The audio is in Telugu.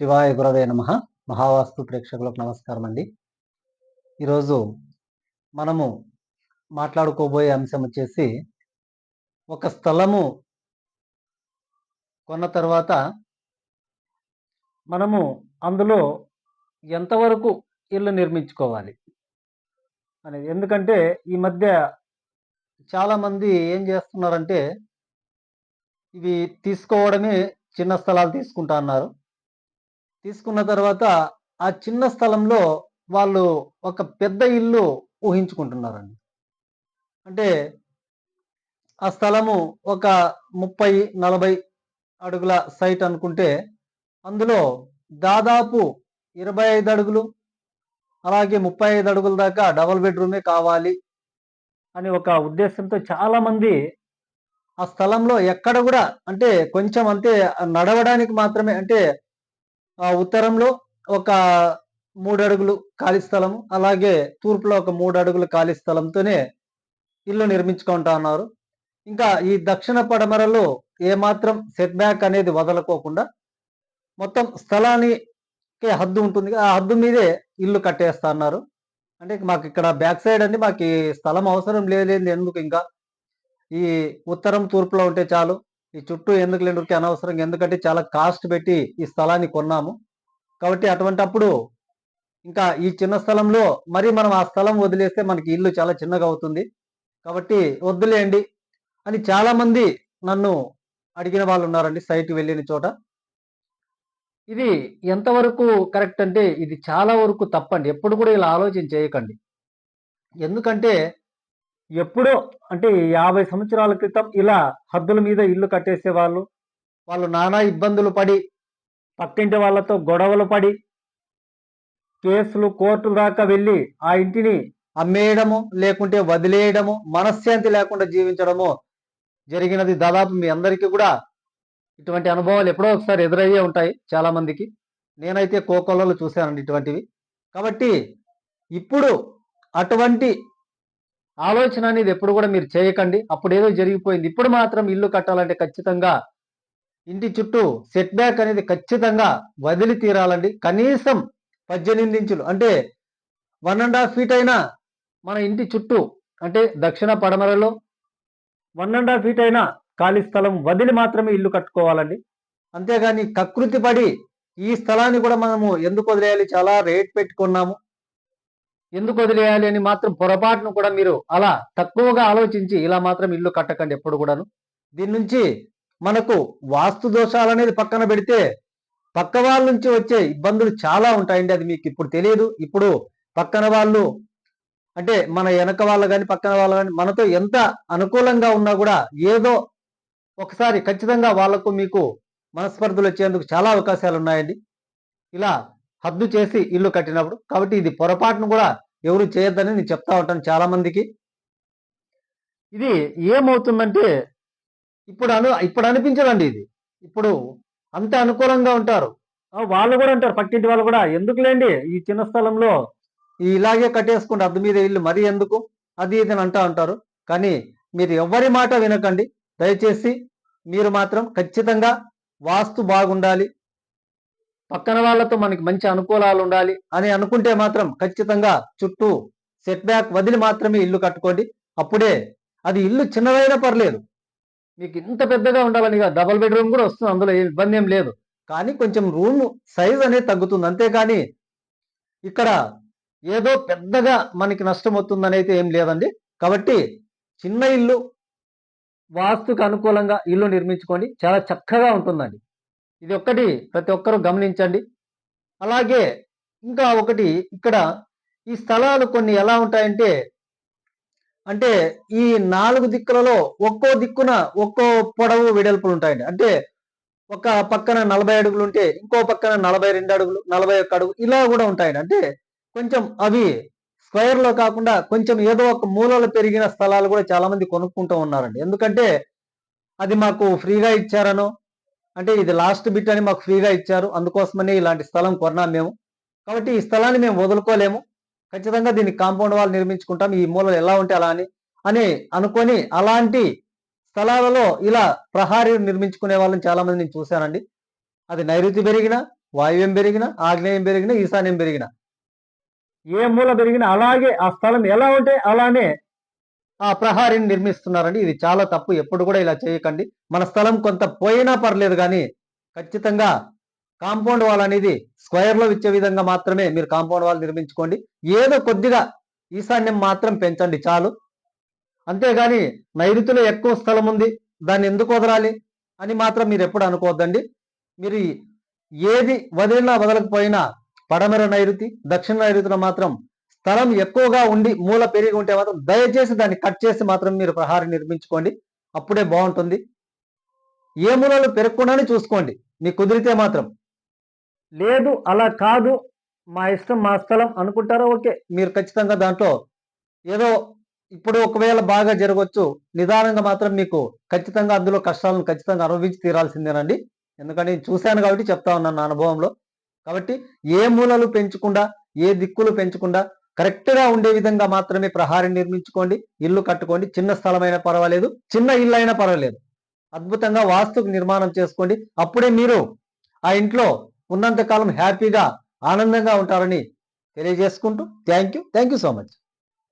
శివాయ గురవే నమ. మహావాస్తు ప్రేక్షకులకు నమస్కారం అండి. ఈరోజు మనము మాట్లాడుకోబోయే అంశం వచ్చేసి ఒక స్థలము కొన్న తర్వాత మనము అందులో ఎంతవరకు ఇల్లు నిర్మించుకోవాలి అనేది. ఎందుకంటే ఈ మధ్య చాలామంది ఏం చేస్తున్నారంటే ఇవి తీసుకోవడమే చిన్న స్థలాలు తీసుకుంటా అన్నారు. తీసుకున్న తర్వాత ఆ చిన్న స్థలంలో వాళ్ళు ఒక పెద్ద ఇల్లు ఊహించుకుంటున్నారండి. అంటే ఆ స్థలము ఒక ముప్పై నలభై అడుగుల సైట్ అనుకుంటే అందులో దాదాపు ఇరవై ఐదు అడుగులు అలాగే ముప్పై ఐదు అడుగుల దాకా డబుల్ బెడ్రూమే కావాలి అని ఒక ఉద్దేశంతో చాలామంది ఆ స్థలంలో ఎక్కడ కూడా అంటే కొంచెం అంతే నడవడానికి మాత్రమే అంటే ఉత్తరంలో ఒక మూడు అడుగులు ఖాళీ స్థలం అలాగే తూర్పులో ఒక మూడు అడుగులు ఖాళీ స్థలంతోనే ఇల్లు నిర్మించుకుంటా ఉన్నారు. ఇంకా ఈ దక్షిణ పడమరలో ఏమాత్రం సెట్ బ్యాక్ అనేది వదలకోకుండా మొత్తం స్థలానికి హద్దు ఉంటుంది. ఆ హద్దు మీదే ఇల్లు కట్టేస్తా అన్నారు అంటే మాకు ఇక్కడ బ్యాక్ సైడ్ అండి మాకు ఈ స్థలం అవసరం లేదు ఎందుకు ఇంకా ఈ ఉత్తరం తూర్పులో ఉంటే చాలు ఈ చుట్టూ ఎందుకు లేందుకు అనవసరం ఎందుకంటే చాలా కాస్ట్ పెట్టి ఈ స్థలాన్ని కొన్నాము. కాబట్టి అటువంటి అప్పుడు ఇంకా ఈ చిన్న స్థలంలో మరి మనం ఆ స్థలం వదిలేస్తే మనకి ఇల్లు చాలా చిన్నగా అవుతుంది. కాబట్టి వద్దులేండి అని చాలామంది నన్ను అడిగిన వాళ్ళు ఉన్నారండి సైట్కి వెళ్ళిన చోట. ఇది ఎంతవరకు కరెక్ట్ అంటే ఇది చాలా వరకు తప్పండి. ఎప్పుడు కూడా ఇలా ఆలోచన చేయకండి. ఎందుకంటే ఎప్పుడో అంటే యాభై సంవత్సరాల క్రితం ఇలా హద్దుల మీద ఇల్లు కట్టేసే వాళ్ళు వాళ్ళు నానా ఇబ్బందులు పడి పక్కింటి వాళ్ళతో గొడవలు పడి కేసులు కోర్టుల దాకా వెళ్ళి ఆ ఇంటిని అమ్మేయడము లేకుంటే వదిలేయడము మనశ్శాంతి లేకుండా జీవించడము జరిగినది దాదాపు మీ అందరికీ కూడా ఇటువంటి అనుభవాలు ఎప్పుడో ఒకసారి ఎదురయ్యే ఉంటాయి చాలామందికి. నేనైతే కోకోలలో చూశానండి ఇటువంటివి. కాబట్టి ఇప్పుడు అటువంటి ఆలోచన అనేది ఎప్పుడు కూడా మీరు చేయకండి. అప్పుడు ఏదో జరిగిపోయింది. ఇప్పుడు మాత్రం ఇల్లు కట్టాలంటే ఖచ్చితంగా ఇంటి చుట్టూ సెట్ బ్యాక్ అనేది ఖచ్చితంగా వదిలి తీరాలండి. కనీసం పద్దెనిమిది ఇంచులు అంటే వన్ అండ్ హాఫ్ ఫీట్ అయినా మన ఇంటి చుట్టూ అంటే దక్షిణ పడమరలో వన్ అండ్ హాఫ్ ఫీట్ అయినా ఖాళీ స్థలం వదిలి మాత్రమే ఇల్లు కట్టుకోవాలండి. అంతేగాని కకృతి పడి ఈ స్థలాన్ని కూడా మనము ఎందుకు వదిలేయాలి? చాలా రేట్ పెట్టుకున్నాము. ఎందుకు వదిలేయాలి అని మాత్రం పొరపాటును కూడా మీరు అలా తక్కువగా ఆలోచించి ఇలా మాత్రం ఇల్లు కట్టకండి ఎప్పుడు కూడాను. దీని నుంచి మనకు వాస్తు దోషాలు అనేది పక్కన పెడితే పక్క వాళ్ళ నుంచి వచ్చే ఇబ్బందులు చాలా ఉంటాయండి. అది మీకు ఇప్పుడు తెలియదు. ఇప్పుడు పక్కన వాళ్ళు అంటే మన వెనక వాళ్ళు కానీ పక్కన వాళ్ళు కానీ మనతో ఎంత అనుకూలంగా ఉన్నా కూడా ఏదో ఒకసారి ఖచ్చితంగా వాళ్ళకు మీకు మనస్పర్ధలు వచ్చేందుకు చాలా అవకాశాలు ఉన్నాయండి. ఇలా హద్దు చేసి ఇల్లు కట్టినప్పుడు. కాబట్టి ఇది పొరపాటును కూడా ఎవరు చేయొద్దని నేను చెప్తా ఉంటాను చాలా మందికి ఇది ఏమవుతుందంటే ఇప్పుడు అను ఇప్పుడు అనిపించదండి ఇది. ఇప్పుడు అంత అనుకూలంగా ఉంటారు. వాళ్ళు కూడా అంటారు. పక్కింటి వాళ్ళు కూడా. ఎందుకులేండి? ఈ చిన్న స్థలంలో ఇలాగే కట్టేసుకుంటే అద్దు మీద ఇల్లు మరీ ఎందుకు? అది ఇది అని అంటా ఉంటారు. కానీ మీరు ఎవరి మాట వినకండి. దయచేసి మీరు మాత్రం ఖచ్చితంగా వాస్తు బాగుండాలి. పక్కన వాళ్ళతో మనకి మంచి అనుకూలాలు ఉండాలి. అని అనుకుంటే మాత్రం ఖచ్చితంగా చుట్టూ సెట్ బ్యాక్ వదిలి మాత్రమే ఇల్లు కట్టుకోండి. అప్పుడే అది ఇల్లు చిన్నదైనా పర్లేదు. మీకు ఇంత పెద్దగా ఉండాలని డబల్ బెడ్రూమ్ కూడా వస్తుంది. అందులో ఏ ఇబ్బంది ఏం లేదు. కానీ కొంచెం రూమ్ సైజ్ అనేది తగ్గుతుంది. అంతేగాని ఇక్కడ ఏదో పెద్దగా మనకి నష్టం అవుతుందని అయితే ఏం లేదండి. కాబట్టి చిన్న ఇల్లు వాస్తుకు అనుకూలంగా ఇల్లు నిర్మించుకోండి. చాలా చక్కగా ఉంటుందండి. ఇది ఒక్కటి ప్రతి ఒక్కరూ గమనించండి. అలాగే ఇంకా ఒకటి ఇక్కడ ఈ స్థలాలు కొన్ని ఎలా ఉంటాయంటే అంటే ఈ నాలుగు దిక్కులలో ఒక్కో దిక్కున ఒక్కో పొడవు వెడల్పులు ఉంటాయండి. అంటే ఒక పక్కన నలభై అడుగులు ఉంటే ఇంకో పక్కన నలభై రెండు అడుగులు నలభై ఒక్క అడుగు ఇలా కూడా ఉంటాయండి. అంటే కొంచెం అవి స్క్వేర్లో కాకుండా కొంచెం ఏదో ఒక మూలలో పెరిగిన స్థలాలు కూడా చాలా మంది కొనుక్కుంటూ ఉన్నారండి. ఎందుకంటే అది మాకు ఫ్రీగా ఇచ్చారనో అంటే ఇది లాస్ట్ బిట్ అని మాకు ఫ్రీగా ఇచ్చారు. అందుకోసమనే ఇలాంటి స్థలం కొన్నాం మేము. కాబట్టి ఈ స్థలాన్ని మేము వదులుకోలేము. ఖచ్చితంగా దీన్ని కాంపౌండ్ వాళ్ళు నిర్మించుకుంటాం. ఈ మూలలు ఎలా ఉంటే అలా అని అని అనుకొని అలాంటి స్థలాలలో ఇలా ప్రహారీ నిర్మించుకునే వాళ్ళని చాలా మంది నేను చూశానండి. అది నైరుతి పెరిగినా వాయువ్యం పెరిగినా ఆగ్నేయం పెరిగినా ఈశాన్యం పెరిగినా. ఏ మూల పెరిగినా అలాగే ఆ స్థలం ఎలా ఉంటే అలానే ఆ ప్రహారిని నిర్మిస్తున్నారండి. ఇది చాలా తప్పు. ఎప్పుడు కూడా ఇలా చేయకండి. మన స్థలం కొంత పోయినా పర్లేదు కానీ ఖచ్చితంగా కాంపౌండ్ వాల్ అనేది స్క్వేర్లో ఇచ్చే విధంగా మాత్రమే మీరు కాంపౌండ్ వాల్ నిర్మించుకోండి. ఏదో కొద్దిగా ఈశాన్యం మాత్రం పెంచండి చాలు. అంతేగాని నైరుతిలో ఎక్కువ స్థలం ఉంది. దాన్ని ఎందుకు వదలాలి అని మాత్రం మీరు ఎప్పుడు అనుకోవద్దండి. మీరు ఏది వదిలినా వదలకపోయినా పడమర నైరుతి దక్షిణ నైరుతిలో మాత్రం స్థలం ఎక్కువగా ఉండి మూల పెరిగి ఉంటే మాత్రం దయచేసి దాన్ని కట్ చేసి మాత్రం మీరు ప్రహారీ నిర్మించుకోండి. అప్పుడే బాగుంటుంది. ఏ మూలలు పెరగకుండానే చూసుకోండి. మీకు కుదిరితే మాత్రం. లేదు అలా కాదు. మా ఇష్టం మా స్థలం అనుకుంటారా? ఓకే. మీరు ఖచ్చితంగా దాంట్లో ఏదో ఇప్పుడు ఒకవేళ బాగా జరగవచ్చు నిదానంగా మాత్రం మీకు ఖచ్చితంగా అందులో కష్టాలను ఖచ్చితంగా అనుభవించి తీరాల్సిందేనండి. ఎందుకంటే నేను చూశాను కాబట్టి చెప్తా ఉన్నాను నా అనుభవంలో. కాబట్టి ఏ మూలలు పెంచకుండా ఏ దిక్కులు పెంచకుండా కరెక్ట్గా ఉండే విధంగా మాత్రమే ప్రహారం నిర్మించుకోండి ఇల్లు కట్టుకోండి చిన్న స్థలమైనా పర్వాలేదు చిన్న ఇల్లు అయినా పర్వాలేదు. అద్భుతంగా వాస్తుకు నిర్మాణం చేసుకోండి. అప్పుడే మీరు ఆ ఇంట్లో ఉన్నంతకాలం హ్యాపీగా ఆనందంగా ఉంటారని తెలియజేసుకుంటూ thank you. Thank you so much.